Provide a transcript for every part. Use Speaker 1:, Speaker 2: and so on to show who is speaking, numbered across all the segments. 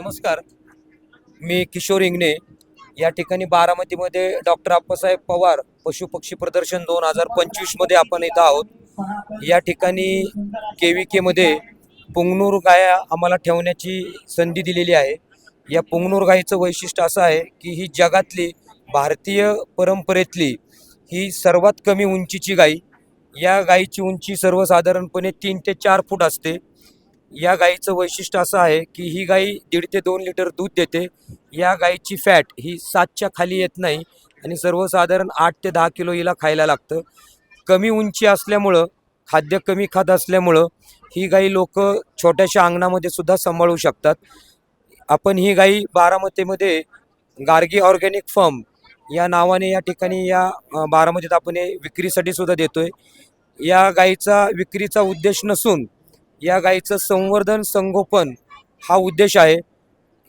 Speaker 1: नमस्कार. मी किशोर इंगणे. या ठिकाणी बारामतीमध्ये डॉक्टर आप्पासाहेब पवार पशु पक्षी प्रदर्शन दोन हजार पंचवीसमध्ये आपण इथं आहोत. या ठिकाणी के व्ही केमध्ये पुंगनूर गाया आम्हाला ठेवण्याची संधी दिलेली आहे. या पुंगनूर गायीचं वैशिष्ट्य असं आहे की ही जगातली भारतीय परंपरेतली ही सर्वात कमी उंचीची गाई. या गायीची उंची सर्वसाधारणपणे तीन ते चार फूट असते. या गाईचं वैशिष्ट्य असं आहे की ही गाई दीड ते दोन लिटर दूध देते. या गाईची फॅट ही सातच्या खाली येत नाही आणि सर्वसाधारण आठ ते दहा किलो हिला खायला लागतं. कमी उंची असल्यामुळं खाद्य कमी खात असल्यामुळं ही गाई लोक छोट्याशा अंगणामध्ये सुद्धा सांभाळू शकतात. आपण ही गाई बारामतीमध्ये गार्गी ऑर्गॅनिक फर्म या नावाने या ठिकाणी या बारामतीत आपण हे विक्रीसाठी सुद्धा देतोय. या गाईचा विक्रीचा उद्देश नसून या गाईचं संवर्धन संगोपन हा उद्देश आहे.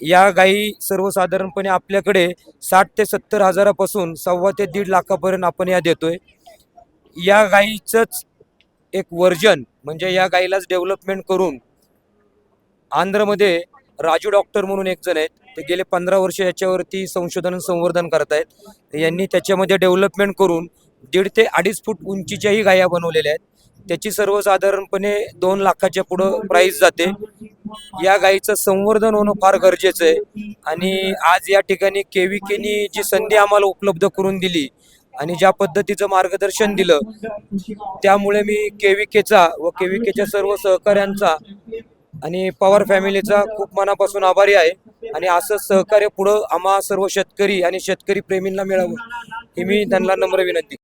Speaker 1: या गाई सर्वसाधारणपणे आपल्याकडे साठ ते सत्तर हजारापासून सव्वा ते दीड लाखापर्यंत आपण या देतोय. या गाईचंच एक वर्जन म्हणजे या गाईलाच डेव्हलपमेंट करून आंध्रमध्ये राजू डॉक्टर म्हणून एक जण आहेत. ते गेले पंधरा वर्ष याच्यावरती संशोधन संवर्धन करत आहेत यांनी त्याच्यामध्ये डेव्हलपमेंट करून दीड ते अडीच फूट उंचीच्याही गाया बनवलेल्या आहेत. त्याची सर्वसाधारणपणे दोन लाखाच्या पुढं प्राईस जाते. या गाईचं संवर्धन होणं फार गरजेचं आहे. आणि आज या ठिकाणी केविकेनी जी संधी आम्हाला उपलब्ध करून दिली आणि ज्या पद्धतीचं मार्गदर्शन दिलं त्यामुळे मी केविकेचा व केविकेच्या सर्व सहकाऱ्यांचा आणि पवार फॅमिलीचा खूप मनापासून आभारी आहे. आणि असं सहकार्य पुढं आम्हा सर्व शेतकरी आणि शेतकरी प्रेमींना मिळावं ही मी त्यांना नम्र विनंती